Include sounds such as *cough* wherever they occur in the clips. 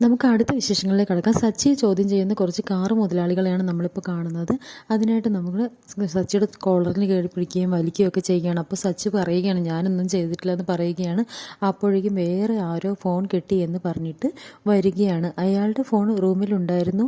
നമുക്ക് അടുത്ത വിശേഷങ്ങളിലേക്ക് കടക്കാം. സച്ചിയെ ചോദ്യം ചെയ്യുന്ന കുറച്ച് കാറ് മുതലാളികളെയാണ് നമ്മളിപ്പോൾ കാണുന്നത്. അതിനായിട്ട് നമ്മൾ സച്ചിയുടെ കോളറിന് കയറി പിടിക്കുകയും വലിക്കുകയും ഒക്കെ ചെയ്യുകയാണ്. അപ്പോൾ സച്ചി പറയുകയാണ് ഞാനൊന്നും ചെയ്തിട്ടില്ല എന്ന് പറയുകയാണ്. അപ്പോഴേക്കും വേറെ ആരോ ഫോൺ കിട്ടി എന്ന് പറഞ്ഞിട്ട് വരികയാണ്. അയാളുടെ ഫോൺ റൂമിലുണ്ടായിരുന്നു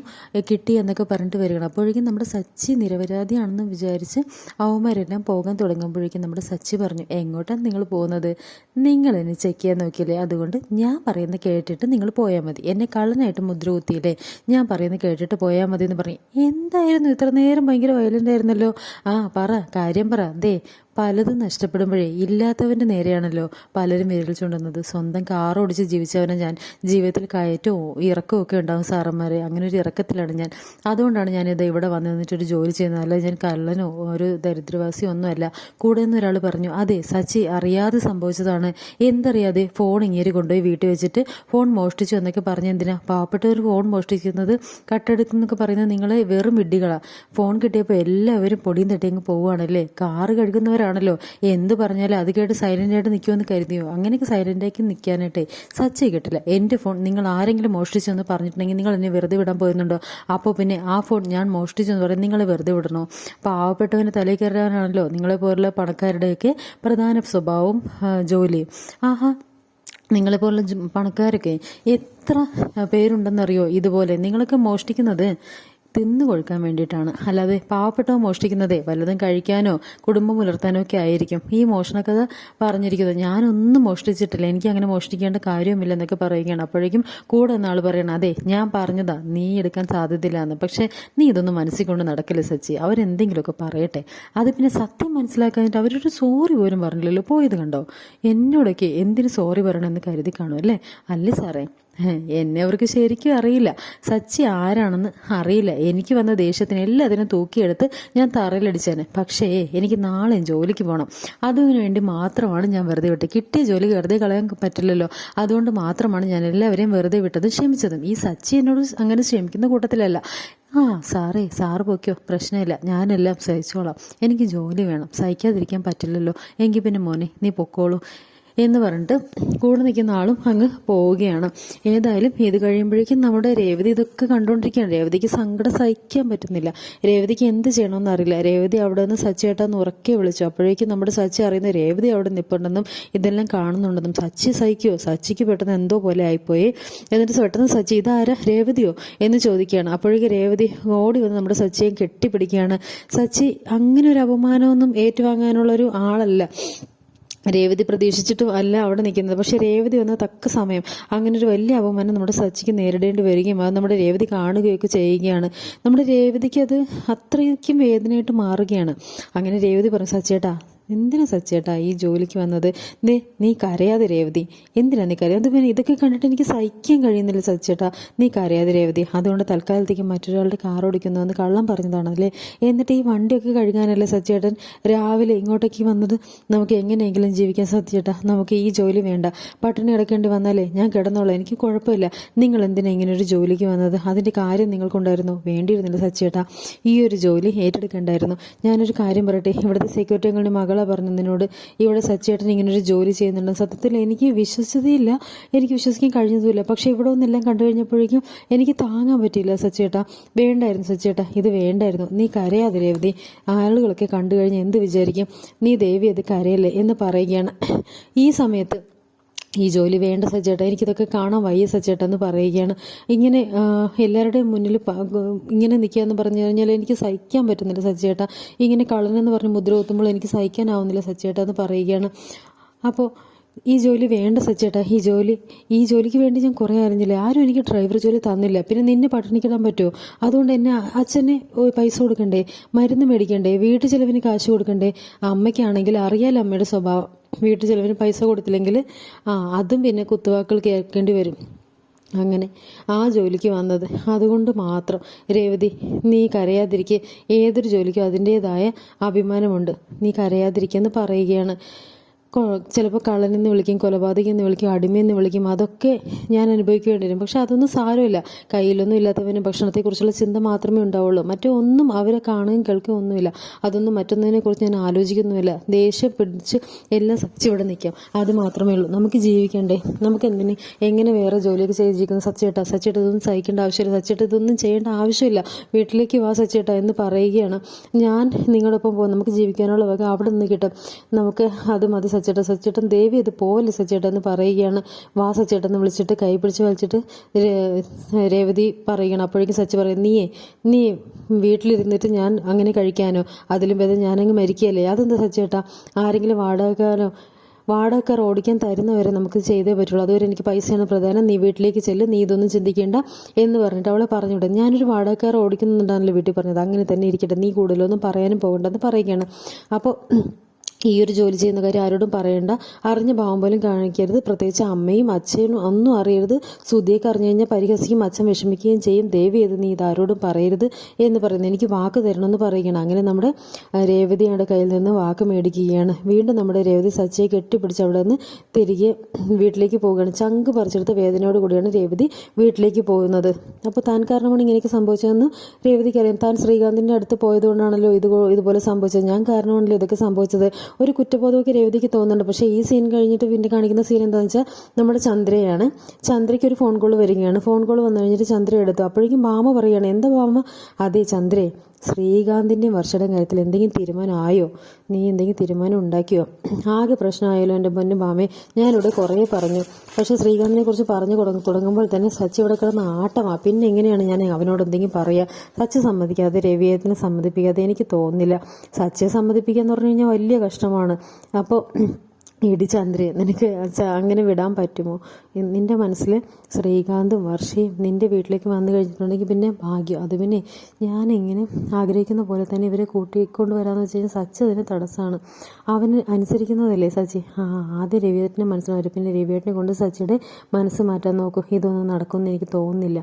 കിട്ടി എന്നൊക്കെ പറഞ്ഞിട്ട് വരികയാണ്. അപ്പോഴേക്കും നമ്മുടെ സച്ചി നിരപരാധിയാണെന്ന് വിചാരിച്ച് അവന്മാരെല്ലാം പോകാൻ തുടങ്ങുമ്പോഴേക്കും നമ്മുടെ സച്ചി പറഞ്ഞു എങ്ങോട്ടാണ് നിങ്ങൾ പോകുന്നത്? നിങ്ങൾ എന്നെ ചെക്ക് ചെയ്യാൻ നോക്കിയില്ലേ? അതുകൊണ്ട് ഞാൻ പറയുന്നത് കേട്ടിട്ട് നിങ്ങൾ പോയാൽ മതി. എന്നെ കള്ളനായിട്ട് മുദ്ര കുത്തിയില്ലേ ഞാൻ പറയുന്നത് കേട്ടിട്ട് പോയാൽ മതി എന്ന് പറഞ്ഞു. എന്തായിരുന്നു ഇത്ര നേരം ഭയങ്കര വയലന്റ് ആയിരുന്നല്ലോ? ആ പറ കാര്യം പറ. ദേ പലതും നഷ്ടപ്പെടുമ്പോഴേ ഇല്ലാത്തവന്റെ നേരെയാണല്ലോ പലരും വിരൽ ചൂണ്ടുന്നത്. സ്വന്തം കാർ ഓടിച്ച് ജീവിച്ചവനെ ഞാൻ ജീവിതത്തിൽ കയറ്റവും ഇറക്കവും ഒക്കെ ഉണ്ടാവും സാറന്മാരെ. അങ്ങനെ ഒരു ഇറക്കത്തിലാണ് ഞാൻ. അതുകൊണ്ടാണ് ഞാനിത് ഇവിടെ വന്ന് നിന്നിട്ടൊരു ജോലി ചെയ്യുന്നത്. അല്ല ഞാൻ കള്ളനോ ഒരു ദരിദ്രവാസിയോ ഒന്നുമല്ല. കൂടെ നിന്ന് ഒരാൾ പറഞ്ഞു അതെ സച്ചി അറിയാതെ സംഭവിച്ചതാണ്. എന്തറിയാതെ ഫോൺ ഇങ്ങേരി കൊണ്ടുപോയി വീട്ടിൽ വെച്ചിട്ട് ഫോൺ മോഷ്ടിച്ചു എന്നൊക്കെ പറഞ്ഞ് എന്തിനാ? പാവപ്പെട്ടവർ ഫോൺ മോഷ്ടിക്കുന്നത് കട്ടെടുക്കുന്നൊക്കെ പറയുന്നത് നിങ്ങളെ വെറും വിഡ്ഢികളാണ് ഫോൺ കിട്ടിയപ്പോൾ എല്ലാവരും പൊടിയും തട്ടിയങ്ങ് പോവുകയാണല്ലേ? കാറ് കഴുകുന്നവരാണല്ലോ എന്ത് പറഞ്ഞാലും അത് കേട്ട് സൈലന്റ് ആയിട്ട് നിൽക്കുമെന്ന് കരുതിയോ? അങ്ങനെയൊക്കെ സൈലന്റ് ആക്കി നിൽക്കാനായിട്ടേ സച്ചേ കിട്ടില്ല. എന്റെ ഫോൺ നിങ്ങൾ ആരെങ്കിലും മോഷ്ടിച്ചെന്ന് പറഞ്ഞിട്ടുണ്ടെങ്കിൽ നിങ്ങൾ എന്നെ വെറുതെ വിടാൻ പോയിരുന്നുണ്ടോ? അപ്പോൾ പിന്നെ ആ ഫോൺ ഞാൻ മോഷ്ടിച്ചെന്ന് പറയും നിങ്ങൾ വെറുതെ വിടണോ? പാവപ്പെട്ടവന് തലയിൽ കയറാനാണല്ലോ നിങ്ങളെ പോലുള്ള പണക്കാരുടെയൊക്കെ പ്രധാന സ്വഭാവവും ജോലിയും. ആഹാ നിങ്ങളെപ്പോലുള്ള പണക്കാരൊക്കെ എത്ര പേരുണ്ടെന്നറിയോ ഇതുപോലെ? നിങ്ങളൊക്കെ മോഷ്ടിക്കുന്നത് തിന്നു കൊടുക്കാൻ വേണ്ടിയിട്ടാണ്. അല്ലാതെ പാവപ്പെട്ടവ മോഷ്ടിക്കുന്നതേ വല്ലതും കഴിക്കാനോ കുടുംബം പുലർത്താനോ ഒക്കെ ആയിരിക്കും. ഈ മോഷണക്കഥ പറഞ്ഞിരിക്കുന്നത് ഞാനൊന്നും മോഷ്ടിച്ചിട്ടില്ല എനിക്ക് അങ്ങനെ മോഷ്ടിക്കേണ്ട കാര്യവുമില്ല എന്നൊക്കെ പറയുകയാണ്. അപ്പോഴേക്കും കൂടെ എന്നാൾ പറയണം അതെ ഞാൻ പറഞ്ഞതാ നീ എടുക്കാൻ സാധ്യതയില്ല എന്ന്. പക്ഷേ നീ ഇതൊന്നും മനസ്സിൽ കൊണ്ട് നടക്കില്ല സച്ചി. അവരെന്തെങ്കിലുമൊക്കെ പറയട്ടെ. അത് പിന്നെ സത്യം മനസ്സിലാക്കാനായിട്ട് അവരൊരു സോറി പോലും പറഞ്ഞില്ലല്ലോ. പോയത് കണ്ടോ? എന്നോടൊക്കെ എന്തിന് സോറി പറയണമെന്ന് കരുതി കാണും അല്ലേ? അല്ലേ സാറേ? എന്നെ അവർക്ക് ശരിക്കും അറിയില്ല. സച്ചി ആരാണെന്ന് അറിയില്ല. എനിക്ക് വന്ന ദേഷ്യത്തിന് എല്ലാത്തിനും തൂക്കിയെടുത്ത് ഞാൻ തറയിലടിച്ചേനെ. പക്ഷേ എനിക്ക് നാളെ ജോലിക്ക് പോകണം അതിനു വേണ്ടി മാത്രമാണ് ഞാൻ വെറുതെ വിട്ടത്. കിട്ടിയ ജോലി വെറുതെ കളയാൻ പറ്റില്ലല്ലോ. അതുകൊണ്ട് മാത്രമാണ് ഞാൻ എല്ലാവരെയും വെറുതെ വിട്ടതും ക്ഷമിച്ചതും. ഈ സച്ചി എന്നോട് അങ്ങനെ ക്ഷമിക്കുന്ന കൂട്ടത്തിലല്ല. ആ സാറേ സാറ് പോക്കിയോ പ്രശ്നമില്ല. ഞാനെല്ലാം സഹിച്ചോളാം. എനിക്ക് ജോലി വേണം. സഹിക്കാതിരിക്കാൻ പറ്റില്ലല്ലോ. എങ്കിൽ പിന്നെ മോനെ നീ പൊക്കോളൂ. എന്ന് പറഞ്ഞിട്ട് കൂടെ നിൽക്കുന്ന ആളും അങ്ങ് പോവുകയാണ്. ഏതായാലും ഇത് കഴിയുമ്പോഴേക്കും നമ്മുടെ രേവതി ഇതൊക്കെ കണ്ടുകൊണ്ടിരിക്കുകയാണ്. രേവതിക്ക് സങ്കടം സഹിക്കാൻ പറ്റുന്നില്ല. രേവതിക്ക് എന്ത് ചെയ്യണമെന്ന് അറിയില്ല. രേവതി അവിടെ നിന്ന് സച്ചിയേട്ടാന്ന് ഉറക്കെ വിളിച്ചു. അപ്പോഴേക്കും നമ്മുടെ സച്ചി അറിയുന്ന രേവതി അവിടെ നിൽപ്പുണ്ടെന്നും ഇതെല്ലാം കാണുന്നുണ്ടെന്നും. സച്ചി സഹിക്കുമോ സച്ചിക്ക് പെട്ടെന്ന് എന്തോ പോലെ ആയിപ്പോയി. എന്നിട്ട് പെട്ടെന്ന് സച്ചി ഇതാരാ? രേവതിയോ? എന്ന് ചോദിക്കുകയാണ്. അപ്പോഴേക്കും രേവതി ഓടി വന്ന് നമ്മുടെ സച്ചിയെ കെട്ടിപ്പിടിക്കുകയാണ്. സച്ചി അങ്ങനെ ഒരു അപമാനമൊന്നും ഏറ്റുവാങ്ങാനുള്ള ഒരു ആളല്ല. രേവതി പ്രതീക്ഷിച്ചിട്ടും അല്ല അവിടെ നിൽക്കുന്നത്. പക്ഷേ രേവതി വന്ന തക്ക സമയം അങ്ങനെ ഒരു വലിയ അപമാനം നമ്മുടെ സച്ചിക്ക് നേരിടേണ്ടി വരികയും അത് നമ്മുടെ രേവതി കാണുകയൊക്കെ ചെയ്യുകയാണ്. നമ്മുടെ രേവതിക്ക് അത് അത്രയ്ക്കും വേദനയായിട്ട് മാറുകയാണ്. അങ്ങനെ രേവതി പറഞ്ഞു സച്ചേട്ടാ എന്തിനാ സച്ചേട്ടാ ഈ ജോലിക്ക് വന്നത്? നീ നീ കരയാതെ രേവതി. എന്തിനാ നീ കരയാതെ പിന്നെ ഇതൊക്കെ കണ്ടിട്ട് എനിക്ക് സഹിക്കാൻ കഴിയുന്നില്ല സച്ചേട്ടാ നീ കരയാതെ രേവതി. അതുകൊണ്ട് തൽക്കാലത്തേക്ക് മറ്റൊരാളുടെ കാർ ഓടിക്കുന്നു കള്ളം പറഞ്ഞതാണല്ലേ എന്നിട്ട് ഈ വണ്ടിയൊക്കെ കഴുകാനല്ലേ സച്ചേട്ടൻ രാവിലെ ഇങ്ങോട്ടേക്ക് വന്നത്? നമുക്ക് എങ്ങനെയെങ്കിലും ജീവിക്കാൻ സച്ചേട്ടാ നമുക്ക് ഈ ജോലി വേണ്ട. പട്ടിണി കിടക്കേണ്ടി വന്നാലേ ഞാൻ കിടന്നോളാം. എനിക്ക് കുഴപ്പമില്ല. നിങ്ങൾ എന്തിനാ ഇങ്ങനെ ഒരു ജോലിക്ക് വന്നത്? അതിന്റെ കാര്യം നിങ്ങൾക്കുണ്ടായിരുന്നു. വേണ്ടിയിരുന്നില്ല സച്ചേട്ടാ ഈ ഒരു ജോലി ഏറ്റെടുക്കേണ്ടായിരുന്നു. ഞാനൊരു കാര്യം പറയട്ടെ? ഇവിടുത്തെ സെക്യൂരിറ്റി അംഗങ്ങളുടെ മകളാ പറഞ്ഞു പറഞ്ഞതിനോട് ഇവിടെ സച്ചേട്ടൻ ഇങ്ങനൊരു ജോലി ചെയ്യുന്നുണ്ട്. സത്യത്തിൽ എനിക്ക് വിശ്വസിച്ചതേയില്ല. എനിക്ക് വിശ്വസിക്കാൻ കഴിഞ്ഞതുമില്ല. പക്ഷേ ഇവിടെ ഒന്നെല്ലാം കണ്ടു കഴിഞ്ഞപ്പോഴേക്കും എനിക്ക് താങ്ങാൻ പറ്റിയില്ല സച്ചേട്ടാ വേണ്ടായിരുന്നു സച്ചേട്ടാ ഇത് വേണ്ടായിരുന്നു. നീ കരയാതെ രേവതി. ആളുകളൊക്കെ കണ്ടു കഴിഞ്ഞാൽ എന്ത് വിചാരിക്കും? നീ ദേവി അത് കരയല്ലേ എന്ന് പറയുകയാണ്. ഈ സമയത്ത് ഈ ജോലി വേണ്ട സച്ചേട്ടാ എനിക്കിതൊക്കെ കാണാൻ വയ്യ സച്ചേട്ടാ എന്ന് പറയുകയാണ്. ഇങ്ങനെ എല്ലാവരുടെയും മുന്നിൽ ഇങ്ങനെ നിൽക്കുക എന്ന് പറഞ്ഞു കഴിഞ്ഞാൽ എനിക്ക് സഹിക്കാൻ പറ്റുന്നില്ല സച്ചേട്ടാ ഇങ്ങനെ കളനെന്ന് പറഞ്ഞ് മുദ്ര കുത്തുമ്പോൾ എനിക്ക് സഹിക്കാനാവുന്നില്ല സച്ചേട്ടാ എന്ന് പറയുകയാണ്. അപ്പോൾ ഈ ജോലി വേണ്ട സച്ചേട്ടാ ഈ ജോലി ഈ ജോലിക്ക് വേണ്ടി ഞാൻ കുറേ അറിഞ്ഞില്ല? ആരും എനിക്ക് ഡ്രൈവർ ജോലി തന്നില്ല. പിന്നെ നിന്നെ പട്ടിണിക്കിടാൻ പറ്റുമോ? അതുകൊണ്ട് എന്നെ അച്ഛനെ പൈസ കൊടുക്കണ്ടേ? മരുന്ന് മേടിക്കണ്ടേ? വീട്ടു ചെലവിന് കാശ് കൊടുക്കണ്ടേ? അമ്മയ്ക്കാണെങ്കിൽ അറിയാലോ അമ്മയുടെ സ്വഭാവം. വീട്ടു ചിലവിന് പൈസ കൊടുത്തില്ലെങ്കിൽ ആ അതും പിന്നെ കുത്തുവാക്കുകൾ കേൾക്കേണ്ടി വരും. അങ്ങനെ ആ ജോലിക്ക് വന്നത്. അതുകൊണ്ട് മാത്രം രേവതി നീ കരയാതിരിക്കെ. ഏതൊരു ജോലിക്കും അതിന്റേതായ അഭിമാനമുണ്ട്. നീ കരയാതിരിക്കുക എന്ന് പറയുകയാണ്. ചിലപ്പോൾ കള്ളനെന്ന് വിളിക്കും കൊലപാതകം എന്ന് വിളിക്കും അടിമയെന്ന് വിളിക്കും അതൊക്കെ ഞാൻ അനുഭവിക്കേണ്ടി വരും. പക്ഷെ അതൊന്നും സാരമില്ല. കയ്യിലൊന്നും ഇല്ലാത്തവന് ഭക്ഷണത്തെക്കുറിച്ചുള്ള ചിന്ത മാത്രമേ ഉണ്ടാവുള്ളൂ. മറ്റേ ഒന്നും അവരെ കാണുകയും കേൾക്കുകയും ഒന്നുമില്ല. അതൊന്നും മറ്റൊന്നതിനെക്കുറിച്ച് ഞാൻ ആലോചിക്കുന്നുമില്ല. ദേഷ്യം പിടിച്ച് എല്ലാം സച്ചി ഇവിടെ നിൽക്കാം. അത് മാത്രമേ ഉള്ളൂ. നമുക്ക് ജീവിക്കണ്ടേ? നമുക്ക് എന്തിന്? എങ്ങനെ വേറെ ജോലിയൊക്കെ ചെയ്ത് ജീവിക്കുന്നത് സച്ചേട്ടാ സച്ചേട്ട ഇതൊന്നും സഹിക്കേണ്ട ആവശ്യമില്ല. സച്ചേട്ട ഇതൊന്നും ചെയ്യേണ്ട ആവശ്യമില്ല. വീട്ടിലേക്ക് വാ സച്ചേട്ട എന്ന് പറയുകയാണ്. ഞാൻ നിങ്ങളൊപ്പം പോകും. നമുക്ക് ജീവിക്കാനുള്ള വക അവിടെ നിന്ന് കിട്ടും. നമുക്ക് അത് മതി സച്ചേട്ടൻ സച്ചേട്ടൻ ദേവി അത് പോവല്ലേ സച്ചേട്ടൻ എന്ന് പറയുകയാണ്. വാ സച്ചേട്ടൻ എന്ന് വിളിച്ചിട്ട് കൈ പിടിച്ച് വലിച്ചിട്ട് രേവതി പറയുകയാണ്. അപ്പോഴേക്കും സച്ചി പറയും നീയേ നീ വീട്ടിലിരുന്നിട്ട് ഞാൻ അങ്ങനെ കഴിക്കാനോ? അതിലും ഭേദം ഞാനങ്ങ് മരിക്കുകയല്ലേ? അതെന്താ സച്ചേട്ടാ ആരെങ്കിലും വാടകക്കാരോ വാടകക്കാർ ഓടിക്കാൻ തരുന്നവരെ നമുക്ക് ചെയ്തേ പറ്റുള്ളൂ. അതുവരെ എനിക്ക് പൈസയാണ് പ്രധാനം. നീ വീട്ടിലേക്ക് ചെല്ല്. നീ ഇതൊന്നും ചിന്തിക്കേണ്ട. എന്ന് പറഞ്ഞിട്ട് അവളെ പറഞ്ഞുവിടും ഞാനൊരു വാടകക്കാർ ഓടിക്കുന്നുണ്ടാണല്ലോ വീട്ടിൽ പറഞ്ഞത്. അങ്ങനെ തന്നെ ഇരിക്കട്ടെ. നീ കൂടുതലൊന്നും പറയാനും പോകണ്ടെന്ന് പറയുകയാണ്. അപ്പോൾ ഈ ഒരു ജോലി ചെയ്യുന്ന കാര്യം ആരോടും പറയണ്ട. അറിഞ്ഞ ഭാവം പോലും കാണിക്കരുത്. പ്രത്യേകിച്ച് അമ്മയും അച്ഛനും ഒന്നും അറിയരുത്. സുധിയൊക്കെ അറിഞ്ഞു കഴിഞ്ഞാൽ പരിഹസിക്കും അച്ഛൻ വിഷമിക്കുകയും ചെയ്യും. ദേവി ഇത് നീ ഇതാരോടും പറയരുത് എന്ന് പറയുന്നത് എനിക്ക് വാക്ക് തരണമെന്ന് പറയുകയാണ്. അങ്ങനെ നമ്മുടെ രേവതിയുടെ കയ്യിൽ നിന്ന് വാക്ക് മേടിക്കുകയാണ്. വീണ്ടും നമ്മുടെ രേവതി സച്ചയെ കെട്ടിപ്പിടിച്ച് അവിടെ നിന്ന് തിരികെ വീട്ടിലേക്ക് പോവുകയാണ്. ചങ്ക് പറിച്ചെടുത്ത വേദനയോട് കൂടിയാണ് രേവതി വീട്ടിലേക്ക് പോകുന്നത്. അപ്പോൾ താൻ കാരണമാണ് ഇങ്ങനെയൊക്കെ സംഭവിച്ചതെന്ന് രേവതിക്ക് അറിയാം താൻ ശ്രീകാന്തിന്റെ അടുത്ത് പോയതുകൊണ്ടാണല്ലോ ഇത് ഇതുപോലെ സംഭവിച്ചത്. ഞാൻ കാരണമാണല്ലോ ഇതൊക്കെ സംഭവിച്ചത്. ഒരു കുറ്റബോധമൊക്കെ രേവതിക്ക് തോന്നുന്നുണ്ട്. പക്ഷേ ഈ സീൻ കഴിഞ്ഞിട്ട് പിന്നെ കാണിക്കുന്ന സീൻ എന്താണെന്ന് വെച്ചാൽ നമ്മുടെ ചന്ദ്രയാണ്. ചന്ദ്രയ്ക്ക് ഒരു ഫോൺ കോൾ വരികയാണ്. ഫോൺ കോൾ വന്നു കഴിഞ്ഞിട്ട് ചന്ദ്ര എടുത്തു. അപ്പോഴേക്കും മാമ പറയുകയാണ് എന്താ മാമ? അതെ ചന്ദ്രേ ശ്രീകാന്തിന്റെയും വർഷയുടെ കാര്യത്തിൽ എന്തെങ്കിലും തീരുമാനമായോ? നീ എന്തെങ്കിലും തീരുമാനം ഉണ്ടാക്കിയോ? ആകെ പ്രശ്നമായാലോ എന്റെ പൊന്നും ഞാൻ ഞാനിവിടെ കുറേ പറഞ്ഞു. പക്ഷേ ശ്രീകാന്തിനെ കുറിച്ച് പറഞ്ഞു തുടങ്ങ തുടങ്ങുമ്പോൾ തന്നെ സച്ചി ഇവിടെ കിടന്ന് ആട്ടമാ. പിന്നെ എങ്ങനെയാണ് ഞാൻ അവനോട് എന്തെങ്കിലും പറയുക സച്ചി സമ്മതിക്കാതെ രവിയേത്തിനെ സമ്മതിപ്പിക്കാതെ എനിക്ക് തോന്നുന്നില്ല. സച്ചിയെ സമ്മതിപ്പിക്കുക എന്ന് പറഞ്ഞു കഴിഞ്ഞാൽ വലിയ കഷ്ടമാണ്. അപ്പോൾ ഇടി ചന്ദ്രേ നിനക്ക് അങ്ങനെ വിടാൻ പറ്റുമോ? നിന്റെ മനസ്സിൽ ശ്രീകാന്തും വർഷയും നിന്റെ വീട്ടിലേക്ക് വന്നു കഴിഞ്ഞിട്ടുണ്ടെങ്കിൽ പിന്നെ ഭാഗ്യം. അത് പിന്നെ ഞാനിങ്ങനെ ആഗ്രഹിക്കുന്ന പോലെ തന്നെ ഇവരെ കൂട്ടിക്കൊണ്ട് വരാമെന്ന് വെച്ച് കഴിഞ്ഞാൽ സച്ചി അതിന് തടസ്സമാണ് അവന് അനുസരിക്കുന്നതല്ലേ സച്ചി? ആ ആദ്യം രവിയേട്ടനെ മനസ്സിലാവും പിന്നെ രവിയേട്ടനെ കൊണ്ട് സച്ചിയുടെ മനസ്സ് മാറ്റാൻ നോക്കും. ഇതൊന്നും നടക്കുമെന്ന് എനിക്ക് തോന്നുന്നില്ല.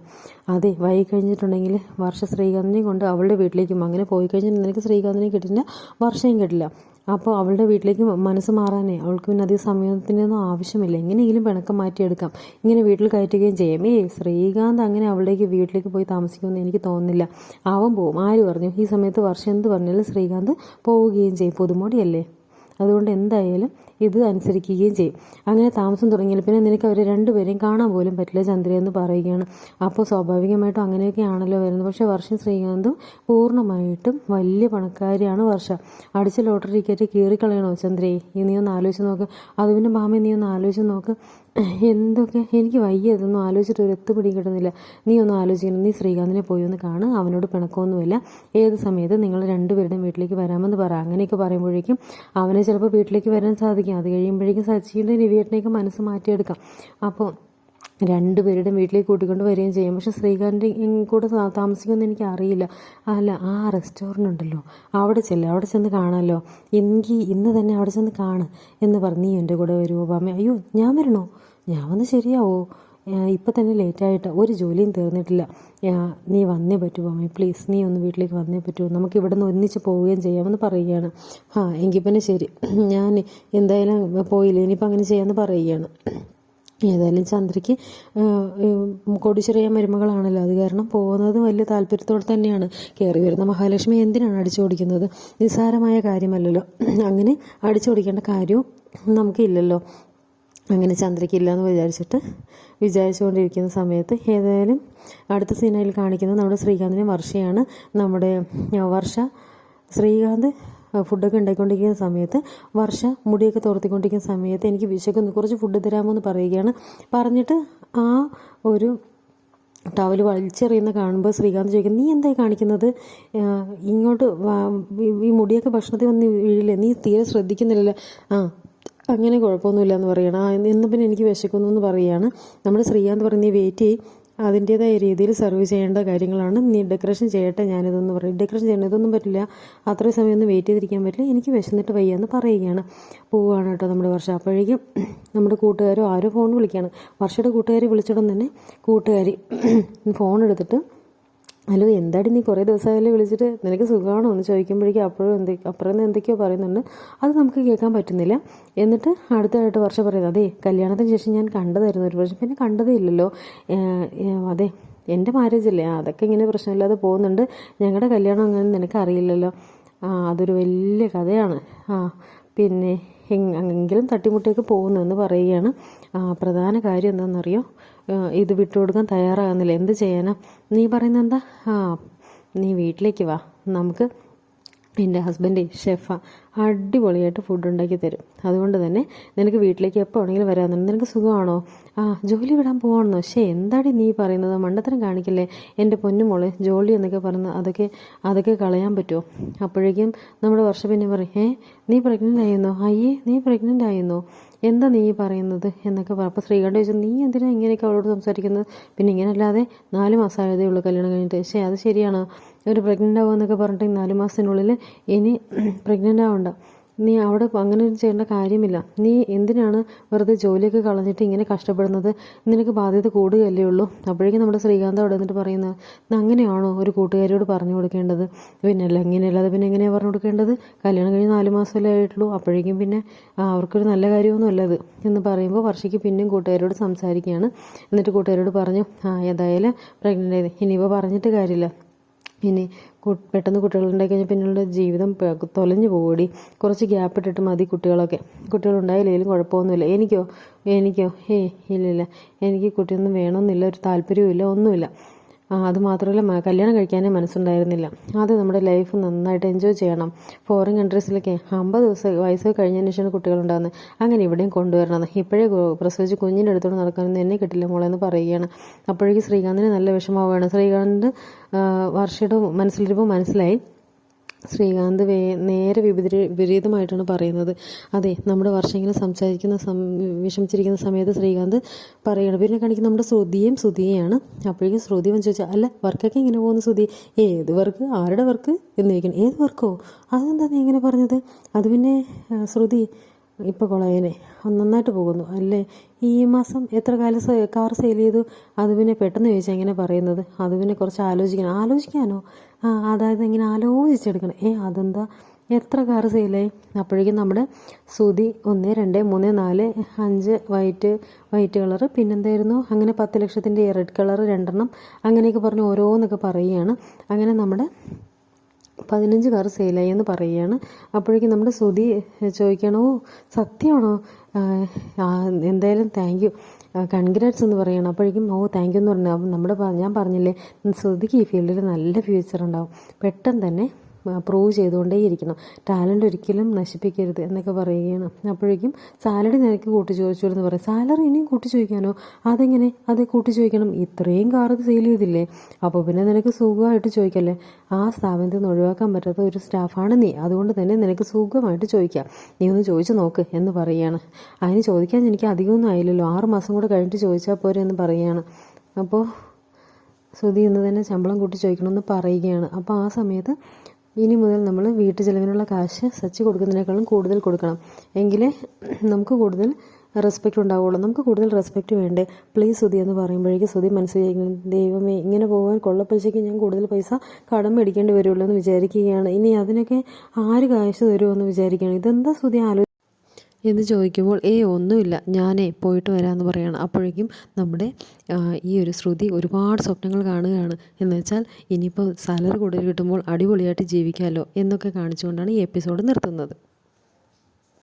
അതെ വൈകി കഴിഞ്ഞിട്ടുണ്ടെങ്കിൽ വർഷ ശ്രീകാന്തിനെയും കൊണ്ട് അവളുടെ വീട്ടിലേക്കും. അങ്ങനെ പോയി നിനക്ക് ശ്രീകാന്തിനെ കിട്ടില്ല വർഷയും കിട്ടില്ല. അപ്പോൾ അവളുടെ വീട്ടിലേക്ക് മനസ്സ് മാറാനേ. അവൾക്ക് പിന്നെ അധികം സമയത്തിനൊന്നും ആവശ്യമില്ല. എങ്ങനെയെങ്കിലും പിണക്കം മാറ്റിയെടുക്കാം. ഇങ്ങനെ വീട്ടിൽ കയറ്റുകയും ചെയ്യാം. ഏ ശ്രീകാന്ത് അങ്ങനെ അവളുടേക്ക് വീട്ടിലേക്ക് പോയി താമസിക്കുമെന്ന് എനിക്ക് തോന്നുന്നില്ല. അവൻ പോവും. ആര് പറഞ്ഞു? ഈ സമയത്ത് വർഷം എന്ത് പറഞ്ഞാലും ശ്രീകാന്ത് പോവുകയും ചെയ്യും. പുതുമോടിയല്ലേ? അതുകൊണ്ട് എന്തായാലും ഇത് അനുസരിക്കുകയും ചെയ്യും. അങ്ങനെ താമസം തുടങ്ങിയാൽ പിന്നെ നിനക്ക് അവരെ രണ്ടുപേരെയും കാണാൻ പോലും പറ്റില്ല ചന്ദ്ര എന്ന് പറയുകയാണ്. അപ്പോൾ സ്വാഭാവികമായിട്ടും അങ്ങനെയൊക്കെയാണല്ലോ വരുന്നത്. പക്ഷേ വർഷം ശ്രീകാന്തും പൂർണമായിട്ടും വലിയ പണക്കാരിയാണ് വർഷ. അടിച്ച ലോട്ടറി ടിക്കറ്റ് കീറിക്കളയണോ ചന്ദ്രയെ നീ ഒന്ന് ആലോചിച്ച് നോക്ക്. അത് പിന്നെ മാമി നീ ഒന്ന് ആലോചിച്ച് നോക്ക്. എന്തൊക്കെ? എനിക്ക് വയ്യ. ഇതൊന്നും ആലോചിച്ചിട്ട് ഒരു എത്തുപിടി കിട്ടുന്നില്ല. നീ ഒന്ന് ആലോചിക്കണം. നീ ശ്രീകാന്തിനെ പോയി ഒന്ന് കാണ് അവനോട് പിണക്കമൊന്നുമില്ല. ഏത് സമയത്ത് നിങ്ങൾ രണ്ടുപേരുടെയും വീട്ടിലേക്ക് വരാമെന്ന് പറ. അങ്ങനെയൊക്കെ പറയുമ്പോഴേക്കും അവനെ ചിലപ്പോൾ വീട്ടിലേക്ക് വരാൻ സാധിക്കും. അത് കഴിയുമ്പോഴേക്കും സച്ചിയുടെ രവിയേട്ടനെയൊക്കെ മനസ്സ് മാറ്റിയെടുക്കാം. അപ്പോൾ രണ്ടുപേരുടെയും വീട്ടിലേക്ക് കൂട്ടിക്കൊണ്ട് വരികയും ചെയ്യും. പക്ഷെ ശ്രീകാന്തിന്റെ കൂടെ താമസിക്കുമെന്ന് എനിക്ക് അറിയില്ല. അല്ല ആ റെസ്റ്റോറന്റ് ഉണ്ടല്ലോ അവിടെ ചെല്ല് അവിടെ ചെന്ന് കാണാമല്ലോ എനിക്ക് ഇന്ന് തന്നെ അവിടെ ചെന്ന് കാണ് എന്ന് പറഞ്ഞ് നീ എന്റെ കൂടെ വരുമോ ബാമ അയ്യോ ഞാൻ വരണോ? ഞാൻ വന്ന് ശരിയാവോ? ഇപ്പം തന്നെ ലേറ്റായിട്ട് ഒരു ജോലിയും തീർന്നിട്ടില്ല. നീ വന്നേ പറ്റൂ ബാമേ പ്ലീസ് നീ ഒന്ന് വീട്ടിലേക്ക് വന്നേ പറ്റൂ. നമുക്ക് ഇവിടെ നിന്ന് ഒന്നിച്ച് പോവുകയും ചെയ്യാമെന്ന് പറയുകയാണ്. ആ എങ്കിൽ പിന്നെ ശരി. *clears throat* ഞാൻ എന്തായാലും പോയില്ല? ഇനിയിപ്പോൾ അങ്ങനെ ചെയ്യാമെന്ന് പറയുകയാണ്. ഏതായാലും ചന്ദ്രയ്ക്ക് കൊടിച്ചെറിയ മരുമകളാണല്ലോ. അത് കാരണം പോകുന്നത് വലിയ താല്പര്യത്തോടെ തന്നെയാണ്. കയറി വരുന്ന മഹാലക്ഷ്മി എന്തിനാണ് അടിച്ചോടിക്കുന്നത്? നിസ്സാരമായ കാര്യമല്ലല്ലോ. *clears throat* അങ്ങനെ അടിച്ചോടിക്കേണ്ട കാര്യവും നമുക്കില്ലല്ലോ. അങ്ങനെ ചന്ദ്രയ്ക്ക് എന്ന് വിചാരിച്ചിട്ട് വിചാരിച്ചുകൊണ്ടിരിക്കുന്ന സമയത്ത് ഏതായാലും അടുത്ത സിനിമയിൽ കാണിക്കുന്നത് നമ്മുടെ ശ്രീകാന്തിന്റെ വർഷയാണ്. നമ്മുടെ വർഷ ശ്രീകാന്ത് ഫുഡൊക്കെ ഉണ്ടാക്കിക്കൊണ്ടിരിക്കുന്ന സമയത്ത് വർഷ മുടിയൊക്കെ തോർത്തിക്കൊണ്ടിരിക്കുന്ന സമയത്ത് എനിക്ക് വിശക്കുന്നു കുറച്ച് ഫുഡ് തരാമോ എന്ന് പറയുകയാണ്. പറഞ്ഞിട്ട് ആ ഒരു ടവൽ വലിച്ചെറിയുന്ന കാണുമ്പോൾ ശ്രീകാന്ത് ചോദിക്കും നീ എന്തായി കാണിക്കുന്നത്? ഇങ്ങോട്ട് ഈ മുടിയൊക്കെ ഭക്ഷണത്തിൽ വന്ന് വീഴില്ലേ? നീ തീരെ ശ്രദ്ധിക്കുന്നില്ലല്ലോ. ആ അങ്ങനെ കുഴപ്പമൊന്നുമില്ല എന്ന് പറയണം. ആ പിന്നെ എനിക്ക് വിശക്കുന്നു എന്ന് പറയുകയാണ് നമ്മുടെ ശ്രീകാന്ത് പറഞ്ഞ വെയിറ്റ് ചെയ്യും. അതിന്റേതായ രീതിയിൽ സർവ് ചെയ്യേണ്ട കാര്യങ്ങളാണ്. നീ ഡെക്കറേഷൻ ചെയ്യട്ടെ ഞാനിതൊന്ന് പറയും. ഡെക്കറേഷൻ ചെയ്യണം ഇതൊന്നും പറ്റില്ല. അത്രയും സമയം ഒന്നും വെയിറ്റ് ചെയ്തിരിക്കാൻ പറ്റില്ല. എനിക്ക് വിശന്നിട്ട് വയ്യ എന്ന് പറയുകയാണ്. പോവുകയാണ് കേട്ടോ നമ്മുടെ വർഷം. അപ്പോഴേക്കും നമ്മുടെ കൂട്ടുകാരോ ആരോ ഫോൺ വിളിക്കുകയാണ്. വർഷയുടെ കൂട്ടുകാരി വിളിച്ചിടം തന്നെ കൂട്ടുകാരി ഫോൺ എടുത്തിട്ട് ഹലോ എന്താടി നീ കുറേ ദിവസമായാലും വിളിച്ചിട്ട്? നിനക്ക് സുഖമാണോ? എന്ന് ചോദിക്കുമ്പോഴേക്കും അപ്പോഴും എന്ത് അപ്പുറം എന്തൊക്കെയോ പറയുന്നുണ്ട്. അത് നമുക്ക് കേൾക്കാൻ പറ്റുന്നില്ല. എന്നിട്ട് അടുത്തതായിട്ട് വർഷം പറയുന്നത് അതെ കല്യാണത്തിന് ശേഷം ഞാൻ കണ്ടതായിരുന്നു ഒരു വർഷം പിന്നെ കണ്ടതേ ഇല്ലല്ലോ. അതെ എന്റെ മാരേജ് അല്ലേ? അതൊക്കെ ഇങ്ങനെ പ്രശ്നമില്ലാതെ പോകുന്നുണ്ട്. ഞങ്ങളുടെ കല്യാണം അങ്ങനെ നിനക്ക് അറിയില്ലല്ലോ. ആ അതൊരു വലിയ കഥയാണ്. ആ പിന്നെ എങ് എങ്കിലും തട്ടിമുട്ടിയൊക്കെ പോകുന്നു എന്ന് പറയുകയാണ്. പ്രധാന കാര്യം എന്താണെന്നറിയോ? ഇത് വിട്ടുകൊടുക്കാൻ തയ്യാറാകുന്നില്ല. എന്ത് ചെയ്യാനാ നീ പറയുന്നത് എന്താ? ആ നീ വീട്ടിലേക്ക് വാ. നമുക്ക് എന്റെ ഹസ്ബൻഡ് ഷെഫ അടിപൊളിയായിട്ട് ഫുഡ് ഉണ്ടാക്കി തരും. അതുകൊണ്ട് തന്നെ നിനക്ക് വീട്ടിലേക്ക് എപ്പോൾ ആണെങ്കിലും വരാമെന്നുണ്ട്. നിനക്ക് സുഖമാണോ? ആ ജോലി വിടാൻ പോകണമെന്നോ പക്ഷേ എന്താടി നീ പറയുന്നത്? മണ്ടത്തരം കാണിക്കില്ലേ? എന്റെ പൊന്നുമോളെ ജോലി എന്നൊക്കെ പറഞ്ഞ് അതൊക്കെ അതൊക്കെ കളയാൻ പറ്റുമോ? അപ്പോഴേക്കും നമ്മുടെ വർഷം പിന്നെ പറയും ഏ നീ പ്രഗ്നന്റ് ആയിരുന്നോ? അയ്യേ നീ പ്രഗ്നന്റ് ആയിരുന്നോ? എന്താ നീ പറയുന്നത് എന്നൊക്കെ പറ. അപ്പോൾ ശ്രീകണ്ഠ ചോദിച്ചു നീ എന്തിനാ ഇങ്ങനെയൊക്കെ അവളോട് സംസാരിക്കുന്നത്? പിന്നെ ഇങ്ങനെയല്ലാതെ നാല് മാസമായതേ ഉള്ളൂ കല്യാണം കഴിഞ്ഞിട്ട്. പക്ഷേ അത് ശരിയാണ്. ഒരു പ്രഗ്നന്റ് ആവുക എന്നൊക്കെ പറഞ്ഞിട്ട് നാല് മാസത്തിനുള്ളിൽ ഇനി *clears throat* പ്രഗ്നന്റ് ആവണ്ട. നീ അവിടെ അങ്ങനെ ചെയ്യേണ്ട കാര്യമില്ല. നീ എന്തിനാണ് വെറുതെ ജോലിയൊക്കെ കളഞ്ഞിട്ട് ഇങ്ങനെ കഷ്ടപ്പെടുന്നത്? നിനക്ക് ബാധ്യത കൂടുകയല്ലേ ഉള്ളൂ. അപ്പോഴേക്കും നമ്മുടെ ശ്രീകാന്ത് അവിടെ നിന്നിട്ട് പറയുന്നത് "ഇത് അങ്ങനെയാണോ ഒരു കൂട്ടുകാരിയോട് പറഞ്ഞു കൊടുക്കേണ്ടത്? പിന്നല്ല ഇങ്ങനെയല്ലാതെ പിന്നെ എങ്ങനെയാണ് പറഞ്ഞു കൊടുക്കേണ്ടത്? കല്യാണം കഴിഞ്ഞ് നാല് മാസമല്ലേ ആയിട്ടുള്ളൂ. അപ്പോഴേക്കും പിന്നെ അവർക്കൊരു നല്ല കാര്യമൊന്നും അല്ലത് എന്ന് പറയുമ്പോൾ വർഷയ്ക്ക് പിന്നെയും കൂട്ടുകാരോട് സംസാരിക്കുകയാണ്. എന്നിട്ട് കൂട്ടുകാരോട് പറഞ്ഞു ആ ഏതായാലും പ്രഗ്നന്റ് ആയത്. ഇനിയിപ്പോൾ പറഞ്ഞിട്ട് കാര്യമില്ല. ഇനി പെട്ടെന്ന് കുട്ടികളുണ്ടായി കഴിഞ്ഞാൽ ജീവിതം തൊലഞ്ഞു പോകൂടി കുറച്ച് ഗ്യാപ്പ് ഇട്ടിട്ട് മതി കുട്ടികളൊക്കെ. കുട്ടികളുണ്ടായില്ലെങ്കിലും കുഴപ്പമൊന്നുമില്ല. എനിക്കോ? എനിക്കോ? ഏയ് ഇല്ലില്ല എനിക്ക് കുട്ടിയൊന്നും വേണമെന്നില്ല. ഒരു താല്പര്യവും ഇല്ല ഒന്നുമില്ല. ആ അത് മാത്രമല്ല കല്യാണം കഴിക്കാനേ മനസ്സുണ്ടായിരുന്നില്ല. അത് നമ്മുടെ ലൈഫ് നന്നായിട്ട് എൻജോയ് ചെയ്യണം. ഫോറിൻ കൺട്രീസിലൊക്കെ അമ്പത് ദിവസം വയസ്സ് കഴിഞ്ഞതിന് ശേഷമാണ് കുട്ടികളുണ്ടാകുന്നത് അങ്ങനെ ഇവിടെയും കൊണ്ടുവരണം. ഇപ്പോഴേ പ്രസവിച്ച് കുഞ്ഞിന്റെ അടുത്തോട് നടക്കാനൊന്നും എന്നെ കിട്ടില്ല മോളെന്ന് പറയുകയാണ്. അപ്പോഴേക്കും ശ്രീകാന്തിന് നല്ല വിഷമാവുകയാണ് ശ്രീകാന്ത് ആ, വർഷയുടെ മനസ്സിലിരിപ്പോൾ മനസ്സിലായി. ശ്രീകാന്ത് വേ നേരെ വിപരീ വിപരീതമായിട്ടാണ് പറയുന്നത്. അതെ നമ്മുടെ വർഷം ഇങ്ങനെ സംസാരിക്കുന്ന സം വിഷമിച്ചിരിക്കുന്ന സമയത്ത് ശ്രീകാന്ത് പറയണം പിന്നെ കാണിക്കുന്ന നമ്മുടെ ശ്രുതിയും ശ്രുതിയെയാണ്. അപ്പോഴേക്കും ശ്രുതി വന്ന് ചോദിച്ചാൽ അല്ല വർക്കൊക്കെ ഇങ്ങനെ പോകുന്ന ശ്രുതി? ഏത് വർക്ക്? ആരുടെ വർക്ക്? എന്ന് ചോദിക്കണം ഏത് വർക്കോ? അതെന്താ നീ ഇങ്ങനെ പറഞ്ഞത്? അത് പിന്നെ ശ്രുതി ഇപ്പോൾ കുളയനെ. നന്നായിട്ട് പോകുന്നു. അല്ലേ? ഈ മാസം എത്ര കാലം കാർ സെയിൽ ചെയ്തു? അത് പിന്നെ പെട്ടെന്ന് ചോദിച്ചാൽ എങ്ങനെ പറയുന്നത്. അത് പിന്നെ കുറച്ച് ആലോചിക്കണം. ആലോചിക്കാനോ? ആ അതായത് ഇങ്ങനെ ആലോചിച്ചെടുക്കണം. ഏ അതെന്താ? എത്ര കാർ സെയിലായി അപ്പോഴേക്കും നമ്മുടെ സുതി ഒന്ന് രണ്ട് മൂന്ന് നാല് അഞ്ച് വൈറ്റ് വൈറ്റ് കളർ. പിന്നെന്തായിരുന്നു? അങ്ങനെ പത്ത് ലക്ഷത്തിന്റെ റെഡ് കളർ രണ്ടെണ്ണം അങ്ങനെയൊക്കെ പറഞ്ഞ് ഓരോന്നൊക്കെ പറയുകയാണ്. അങ്ങനെ നമ്മുടെ പതിനഞ്ച് കാർ സെയിലായി എന്ന് പറയുകയാണ്. അപ്പോഴേക്കും നമ്മുടെ ശ്രുതി ചോദിക്കണോ സത്യമാണോ? എന്തായാലും താങ്ക് യു കൺഗ്രാറ്റ്സ് എന്ന് പറയണം അപ്പോഴേക്കും ഓ താങ്ക് യു എന്ന് പറഞ്ഞു. അപ്പം നമ്മുടെ ഞാൻ പറഞ്ഞില്ലേ ശ്രുതിക്ക് ഈ ഫീൽഡിൽ നല്ല ഫ്യൂച്ചർ ഉണ്ടാവും. പെട്ടെന്ന് തന്നെ പ്രൂവ് ചെയ്തുകൊണ്ടേയിരിക്കണം ടാലന്റ് ഒരിക്കലും നശിപ്പിക്കരുത് എന്നൊക്കെ പറയുകയാണ്. അപ്പോഴേക്കും സാലറി നിനക്ക് കൂട്ടി ചോദിച്ചു എന്ന് പറയും. സാലറി ഇനിയും കൂട്ടി ചോദിക്കാനോ അതെങ്ങനെ? അത് കൂട്ടി ചോദിക്കണം ഇത്രയും കാർ സെയിൽ ചെയ്തില്ലേ? അപ്പോൾ പിന്നെ നിനക്ക് സുഖമായിട്ട് ചോദിക്കല്ലേ? ആ സ്ഥാപനത്തിൽ നിന്ന് ഒഴിവാക്കാൻ പറ്റാത്ത ഒരു സ്റ്റാഫാണ് നീ. അതുകൊണ്ട് തന്നെ നിനക്ക് സുഖമായിട്ട് ചോദിക്കാം. നീ ഒന്ന് ചോദിച്ചു നോക്ക് എന്ന് പറയുകയാണ്. അതിന് ചോദിക്കാൻ എനിക്ക് അധികമൊന്നും ആയില്ലല്ലോ. ആറ് മാസം കൂടെ കഴിഞ്ഞിട്ട് ചോദിച്ചാൽ പോരെ എന്ന് പറയുകയാണ്. അപ്പോൾ ശ്രുതി ഇന്ന് തന്നെ ശമ്പളം കൂട്ടി ചോദിക്കണമെന്ന് പറയുകയാണ്. അപ്പോൾ ആ സമയത്ത് ഇനി മുതൽ നമ്മൾ വീട്ടു ചെലവിനുള്ള കാശ് സച്ച് കൊടുക്കുന്നതിനേക്കാളും കൂടുതൽ കൊടുക്കണം. എങ്കിലേ നമുക്ക് കൂടുതൽ റെസ്പെക്റ്റ് ഉണ്ടാവുള്ളൂ. നമുക്ക് കൂടുതൽ റെസ്പെക്റ്റ് വേണ്ടേ? പ്ലീസ് സുധി എന്ന് പറയുമ്പോഴേക്കും സുധി മനസ്സിലായിരിക്കും ദൈവമേ ഇങ്ങനെ പോകാൻ കൊള്ളപ്പലിശയ്ക്ക് ഞാൻ കൂടുതൽ പൈസ കടം മേടിക്കേണ്ടി വരുമല്ലോ എന്ന് വിചാരിക്കുകയാണ്. ഇനി അതിനൊക്കെ ആര് കാശ് തരുമോ എന്ന് വിചാരിക്കുകയാണ്. ഇതെന്താ സുധി ആലോ എന്ന് ചോദിക്കുമ്പോൾ ഏ ഒന്നുമില്ല. ഞാനേ പോയിട്ട് വരാമെന്ന് പറയുകയാണ് അപ്പോഴേക്കും നമ്മുടെ ഈ ഒരു ശ്രുതി ഒരുപാട് സ്വപ്നങ്ങൾ കാണുകയാണ്. എന്ന് വെച്ചാൽ ഇനിയിപ്പോൾ സാലറി കൂടുതൽ കിട്ടുമ്പോൾ അടിപൊളിയായിട്ട് ജീവിക്കാമല്ലോ എന്നൊക്കെ കാണിച്ചുകൊണ്ടാണ് ഈ എപ്പിസോഡ് നിർത്തുന്നത്.